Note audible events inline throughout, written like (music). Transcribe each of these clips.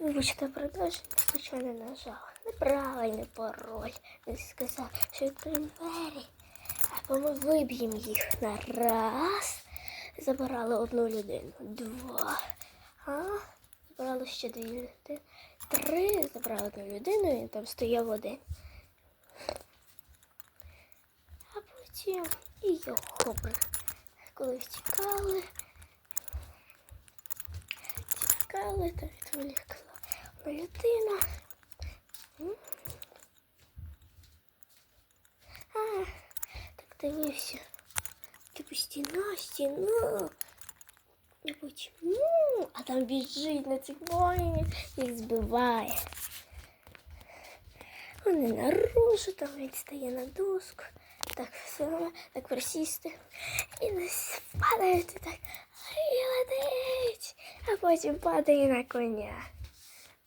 Вибачте, продовження, случайно нажала. Неправильний пароль. Він сказав, що відкриємо. Або ми виб'ємо їх на раз. Забирали одну людину. Два. А? Забрали ще дві людини. Три. Забрали одну людину, і там стояв один. А потім і його коли втікали. Тікали, то відволікла одна людина. А, так дивився. Типу стіна, стіна. І потім, ну, а там біжить на цих воїнів, їх збиває. Вони наружу, там він стає на доску. Так все, так присісти. І нас падають і так. А потім падає на коня.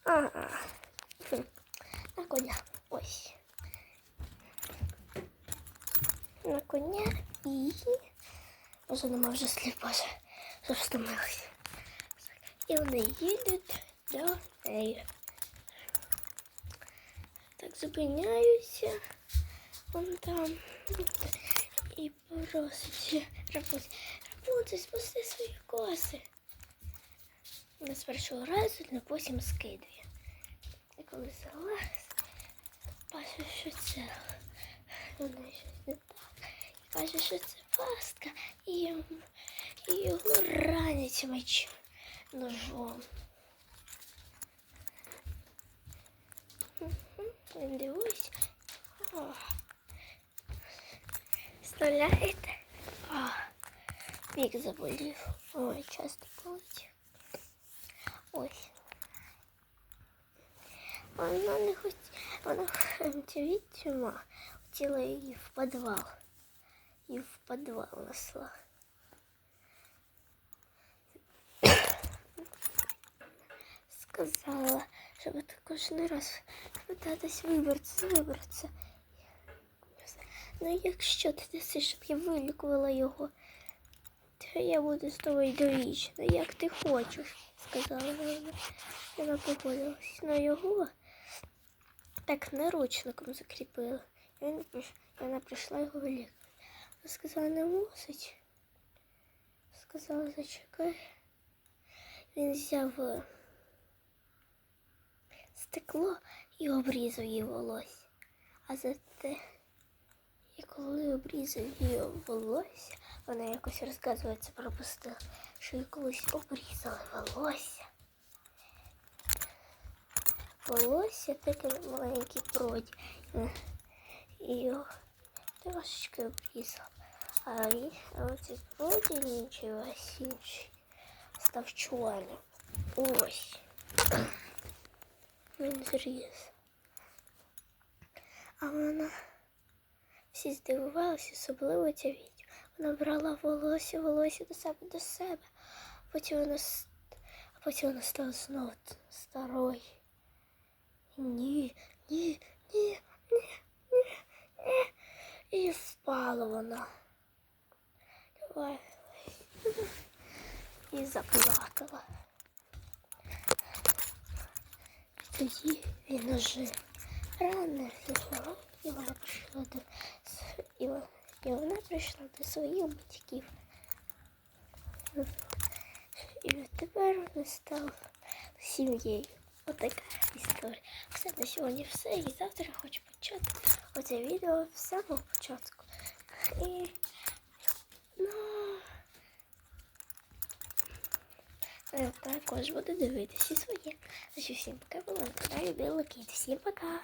Ага. На коня. Ось. На коня і. Боже, нема вже слів, боже. Встомилися. І вони їдуть до неї. Так зупиняються. Вон там. І просить Рапунцель. Рапунцель, спусти свої коси. Вона з першого разу, але потім скидує. І коли залаз, бачу, що це. Вона щось не так. І каже, що це пастка. І, і його ранять меч ножом. Він дивується. О. Вставляєте? О. Заболів. Ой, часто болить. Ось. Вона не хотіла, вона (laughs) відьма хотіла її в підвал. І в підвал несла. Сказала, щоб ти кожен раз питатись вибратися, вибратися. Ну якщо ти даси, щоб я вилікувала його, то я буду з тобою довічно, як ти хочеш, сказала вона. Погодилась на його. Так наручником закріпила. І він вона прийшла його вилікувати. Вона сказала, не мусить. Сказала, зачекай. Він взяв е, стекло і обрізав її волосся. А за те, і коли обрізав її волосся, вона якось розказується пропустила, що обрізали волосся. Волосся таке маленький проді. І його трошечки обрізав. А, і- оцей проді нічого інший став чорним. Ось. Він зріс. А вона всі здивувалися, особливо ця відьма. Вона брала волосся, волосся до себе до себе. Потім вона, а потім вона стала знову старою. Ні, ні, ні, ні, ні, ні. І впала вона. Давай. І заплакала. Тоді він уже рано зійшов, і вона прийшла до і вона, і вона прийшла до своїх батьків. І тепер вони стали сім'єю. Отака історія. Все на сьогодні все. І завтра хочу почати оце відео з самого початку. І ну також буду дивитися своє. Всім пока було на каналі Білий Кіт. Всім пока!